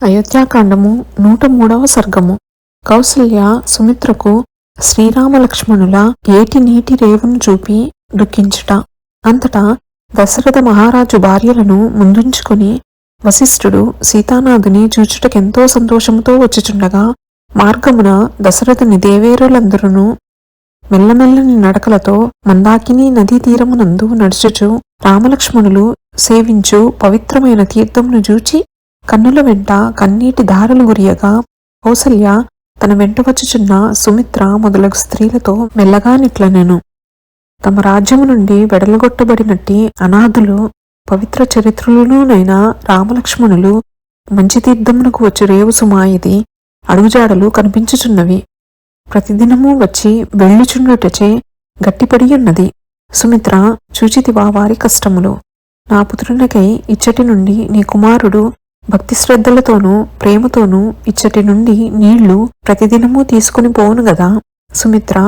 అయోధ్యాకాండము నూట మూడవ సర్గము. కౌసల్య సుమిత్రకు శ్రీరామలక్ష్మణుల ఏటి నీటి రేవును చూపి దుఃఖించుట. అంతటా దశరథ మహారాజు భార్యలను ముందుంచుకొని వశిష్ఠుడు సీతానాథుని చూచుటకెంతో సంతోషముతో వచ్చుచుండగా మార్గమున దశరథుని దేవేరులందరూ మెల్లమెల్లని నడకలతో మందాకిని నదీ తీరమునందు నడుచుచు రామలక్ష్మణులు సేవించు పవిత్రమైన తీర్థమును చూచి కన్నుల వెంట కన్నీటి ధారలు గురియగా కౌసల్య తన వెంట వచ్చుచున్న సుమిత్ర మొదలగు స్త్రీలతో మెల్లగా నిట్లనెను. తమ రాజ్యము నుండి వెడలగొట్టబడినట్టి అనాథులు పవిత్ర చరిత్రులునైన రామలక్ష్మణులు మంచి తీర్థమునకు వచ్చి రేవు సుమా ఇది అడుగుజాడలు కనిపించుచున్నవి. ప్రతిదినము వచ్చి వెళ్ళుచుండుటచే గట్టిపడి ఉన్నది సుమిత్ర చూచితివా వారి కష్టములు. నా పుత్రునికై ఇచ్చటి నుండి నీ కుమారుడు భక్తి శ్రద్ధలతోనూ ప్రేమతోనూ ఇచ్చటి నుండి నీళ్ళు ప్రతిదినము తీసుకుని పోవును గదా. సుమిత్ర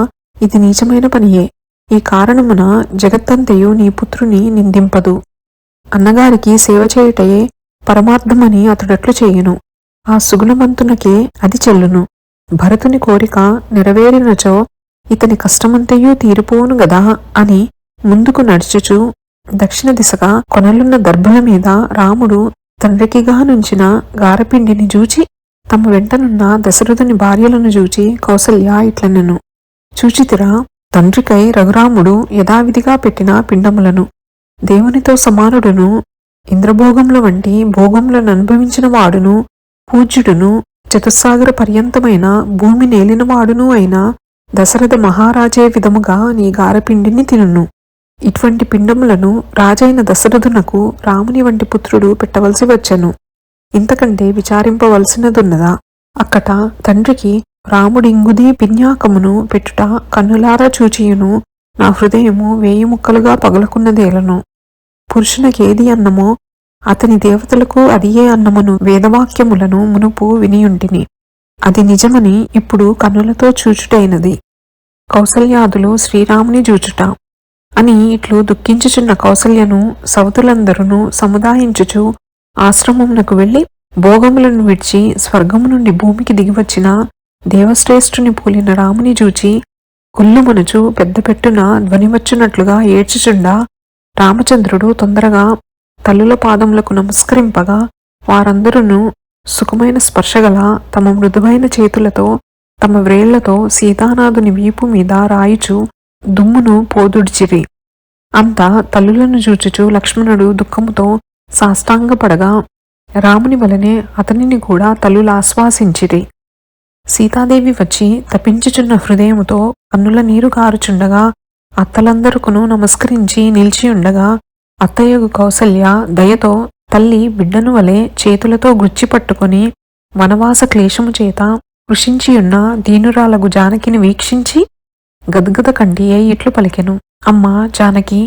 ఇది నీచమైన పనియే. ఈ కారణమున జగత్తంతయు నీ పుత్రుని నిందింపదు. అన్నగారికి సేవ చేయుటయే పరమార్థమని అతడట్లు చేయును. ఆ సుగుణవంతునకే అది చెల్లును. భరతుని కోరిక నెరవేరినచో ఇతని కష్టమంతయూ తీరిపోవును గదా అని ముందుకు నడుచుచు దక్షిణ దిశగా కొనలున్న దర్భల మీద రాముడు తండ్రికిగా నుంచిన గారపిండిని చూచి తమ వెంటనున్న దశరథుని భార్యలను చూచి కౌసల్య ఇట్లనెను. చూచితిరా తండ్రికై రఘురాముడు యథావిధిగా పెట్టిన పిండములను. దేవునితో సమానుడును ఇంద్రభోగముల వంటి భోగములను అనుభవించిన వాడును పూజ్యుడును చతుస్సాగర పర్యంతమైన భూమి నేలినవాడును అయిన దశరథ మహారాజే విధముగా నీ గారపిండిని తినును. ఇటువంటి పిండములను రాజైన దశరథునకు రాముని వంటి పుత్రుడు పెట్టవలసి వచ్చెను. ఇంతకంటే విచారింపవలసినదున్నదా? అక్కట తండ్రికి రాముడింగుది పిన్యాకమును పెట్టుట కన్నులారా చూచియును. నా హృదయము వేయి ముక్కలుగా పగలకున్నదేలను పురుషునకేది అన్నమో? అతని దేవతలకు అదియే అన్నమును వేదవాక్యములను మునుపు వినియుంటిని. అది నిజమని ఇప్పుడు కన్నులతో చూచుటైనది. కౌసల్యాదులు శ్రీరాముని చూచుట. అని ఇట్లు దుఃఖించుచున్న కౌసల్యను సవతులందరూ సముదాయించుచు ఆశ్రమమునకు వెళ్ళి భోగములను విడిచి స్వర్గము నుండి భూమికి దిగివచ్చిన దేవశ్రేష్ఠుని పోలిన రాముని చూచి కుల్లుమనుచు పెద్ద పెట్టున ధ్వనివచ్చునట్లుగా ఏడ్చుచుండా రామచంద్రుడు తొందరగా తల్లుల పాదములకు నమస్కరింపగా వారందరూ సుఖమైన స్పర్శగల తమ మృదువైన చేతులతో తమ వ్రేళ్ళతో సీతానాథుని వీపు మీద రాయిచు దుమ్మును పోదుడిచిరి. అంతా తల్లులను చూచుచు లక్ష్మణుడు దుఃఖముతో సాష్టాంగపడగా రాముని వలనే అతనిని కూడా తల్లులు ఆశ్వాసించిరి సీతాదేవి వచ్చి తపించుచున్న హృదయముతో కన్నుల నీరు కారుచుండగా అత్తలందరుకును నమస్కరించి నిలిచి ఉండగా కౌసల్య దయతో తల్లి బిడ్డను వలె చేతులతో గుచ్చి పట్టుకొని వనవాస క్లేశము చేత కృషించియున్న దీనురాలగు జానకిని వీక్షించి గద్గద కంటి ఇట్లు పలికెను. అమ్మా జానకి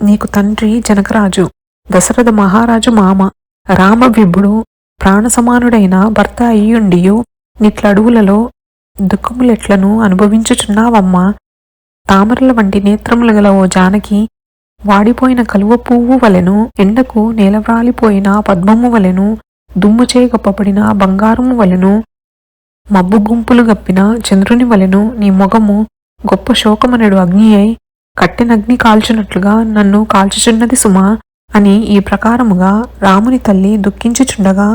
నీకు తండ్రి జనకరాజు దశరథ మహారాజు మామ రామవిభుడు ప్రాణసమానుడైన భర్త అయ్యుండియు నిట్లడువులలో దుఃఖములెట్లను అనుభవించుచున్నావమ్మా. తామరల వంటి నేత్రములు గల ఓ జానకి వాడిపోయిన కలువ పువ్వు వలెను ఎండకు నేలవ్రాలిపోయిన పద్మము వలెను దుమ్ముచే గప్పబడిన బంగారము వలెను మబ్బు గుంపులు గప్పిన చంద్రుని వలెను నీ మొగము గొప్ప శోకమనడు అగ్ని అయి కట్టెనగ్ని కాల్చున్నట్లుగా నన్ను కాల్చుచున్నది సుమా అని ఈ ప్రకారముగా రాముని తల్లి దుఃఖించుచుండగా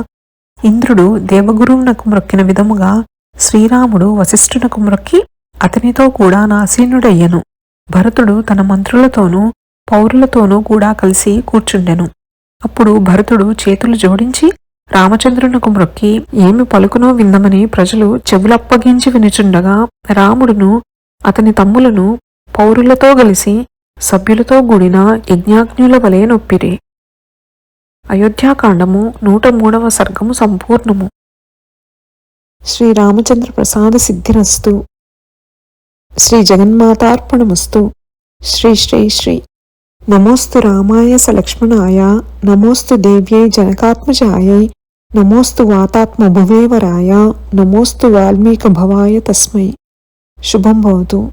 ఇంద్రుడు దేవగురువునకు మ్రొక్కిన విధముగా శ్రీరాముడు వశిష్ఠునకు మ్రొక్కి అతనితో కూడా నాసీనుడయ్యను భరతుడు తన మంత్రులతోనూ పౌరులతోనూ కూడా కలిసి కూర్చుండెను. అప్పుడు భరతుడు చేతులు జోడించి రామచంద్రునకు మ్రొక్కి ఏమి పలుకునో విందమని ప్రజలు చెవులప్పగించి వినుచుండగా రాముడును అతని తమ్ములను పౌరులతో కలిసి సభ్యులతో కూడిన యజ్ఞాజ్ఞుల వలె నొప్పిరి. అయోధ్యాకాండము నూట మూడవ సర్గము సంపూర్ణము. శ్రీరామచంద్ర ప్రసాద సిద్ధిరస్తు. శ్రీ జగన్మాతార్పణమస్తు. శ్రీ శ్రీ శ్రీ. నమోస్తు రామాయ సలక్ష్మణాయ. నమోస్తు దేవ్యై జనకాత్మజాయై. నమోస్తు వాతాత్మ భువేవరాయ నమోస్తు వాల్మీకభవాయ తస్మై. शुभम भवतु।